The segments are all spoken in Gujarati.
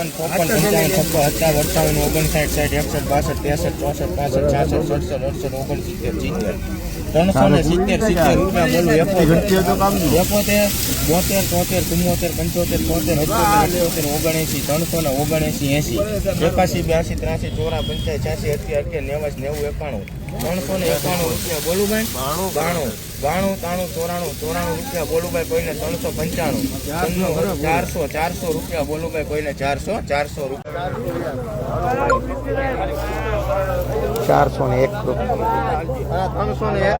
ત્રેપન ચોપન પંચાવન છપ્પન સત્તાવન અઠાવન ઓગણસાઠ સાઠ એકસઠ બાસઠ ત્રેસઠ ચોસઠ પાસઠ છાસઠ સડસઠ અડસઠ ઓગણસિત્તેર સિત્તેર. ત્રણસો ને સિત્તેર સિત્તેર રૂપિયા બોલું એકોતેર બોતેર તોતેર ચુમ્મોતેર પંચોતેર તોતેર અઠ્યોતેર ઓગણએંસી ત્રણસો ને ઓગણએંસી એસી. એકાસી બ્યાસી ત્રાસી ચોરા પંચાયત છ્યાસી અઠ્યાસી અઠ્યાસી નેવાસ નેવું એકાણું. ત્રણસો ને એકાણું રૂપિયા બોલું ભાઈ બાણું. બાણું તાણું ચોરાણું ચોરાણું રૂપિયા બોલું ભાઈ કોઈને ત્રણસો પંચાણું. ચારસો ચારસો રૂપિયા બોલું ભાઈ કોઈને ચારસો ચારસો રૂપિયા. ચારસો ને એક ત્રણસો ને એક.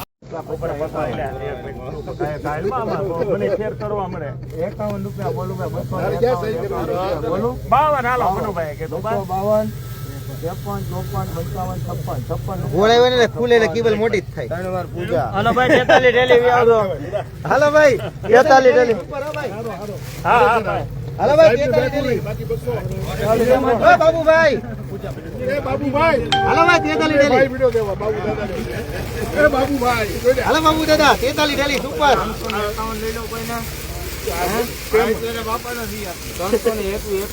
એકાવન રૂપિયા બોલું બોલું બાવન. હાલો મનુભાઈ કે બાવન ત્રેપન ચોપન પંચાવન છપ્પન છપ્પન ગોળાઈ ને ખુલે એટલે કેબલ મોટી જ થાય ત્રણ વાર પૂજા હાલો ભાઈ તેતાલી ડેલી આવજો હાલો ભાઈ તેતાલી ડેલી હા હા ભાઈ હાલો ભાઈ તેતાલી ડેલી ઓ બાબુભાઈ. હાલો ભાઈ તેતાલી ડેલી. હાલો બાબુ દાદા તેતાલી ડેલી સુપર.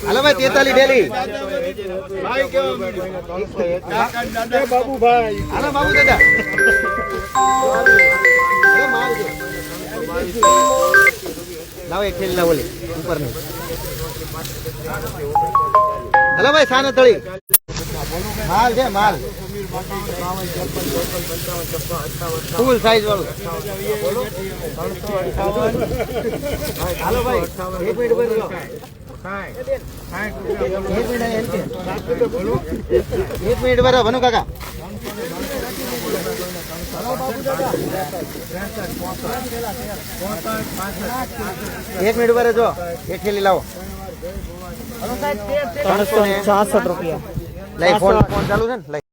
હાલો ભાઈ તેતાલી ડેલી. બાબુ દાદા હાલો. લાવો એક થેલી લાવો લે. ઉપરની હાલો ભાઈ સાને તળી. માલ છે માલ. ફૂલ સાઈઝ વાળું. હાલો ભાઈ એક મિનિટ ઊભા રહો. એક મિનિટ રહો, ભનુ કાકા. એક મિનિટ ઊભા જો એક થેલી લાવો. ત્રણસો છાસઠ રૂપિયા. લઈ ફોન ફોન ચાલુ છે ને લઈ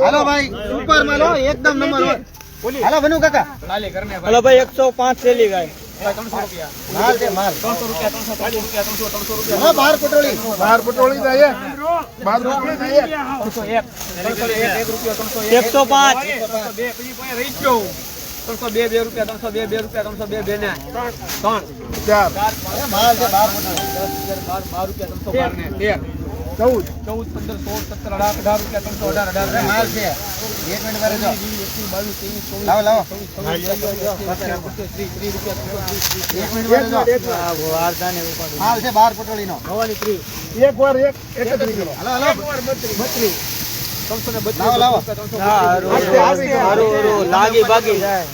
હાલો ભાઈ સુપર માલ હો એકદમ નંબર વન હાલો ભનુ કાકા હાલો ભાઈ એકસો પાંચ થેલી ગાય માલ છે માલ હા બાર પટોળી બાર પટોળી જાય બાર પટોળી જાય એકસો પાંચ ત્રણસો બે બે રૂપિયા ત્રણસો બે બે રૂપિયા ત્રણસો બે બે ને ત્રણ ચાર માલ છે બાર પટોળી બાર બાર રૂપિયા ત્રણસો બાર ને તેર ચૌદ. ચૌદ પંદર સોળ સત્તર અઢાર અઢાર રૂપિયા ત્રણસો અઢાર અઢાર રૂપિયા માલ છે. એક મિનિટ મારે જો. એકવીસ બાવીસ ત્રેવીસ ચોવીસ લાવો લાવો. ત્રીસ ત્રીસ રૂપિયા એક મિનિટ ઊભા રહેજો માલ છે બાર પટોળી નો એક વાર એક એકત્રીસ હલો બત્રીસ. બત્રીસ. ત્રણસો ને બત્રીસ લાવો લાવો લાગી બાગી જાય.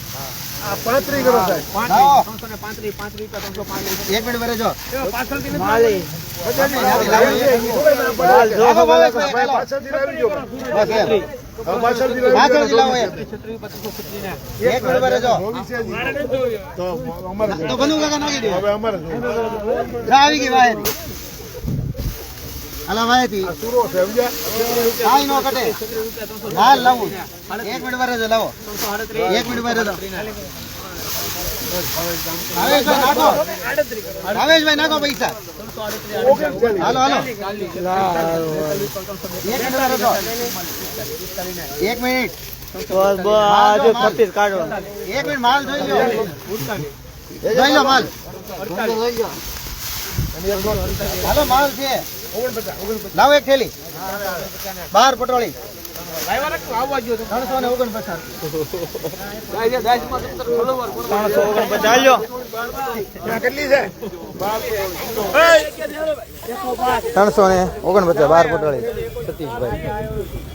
રૂપિયા ત્રણસો પાંત્રીસ. એક મિનિટ રહેજો માલી. લાવો. માલ. પાછળથી લાવી. પાછળથી પાછળથી તો અમારે. આવી ગઈ વાય ભાઈ સુરો છે સમજ્યા? કાંઈ નો કટે હાલ લાવો. એક મિનિટ ભરે છે લાવો. એક મિનિટ ભરે તો ભાવેશભાઈ નાખો. નાખો પૈસા. હાલો હાલો. એક મિનિટ એક મિનિટ કાઢો એક મિનિટ માલ જોઈ લો જોઈ લો માલ. હાલો માલ છે. લાવો એક થેલી. બાર પટોળી. ત્રણસો ને ઓગણપચાસ ત્રણસો ઓગણપચાસ ત્રણસો ને ઓગણપચાસ બાર પટોળી. સતીશભાઈ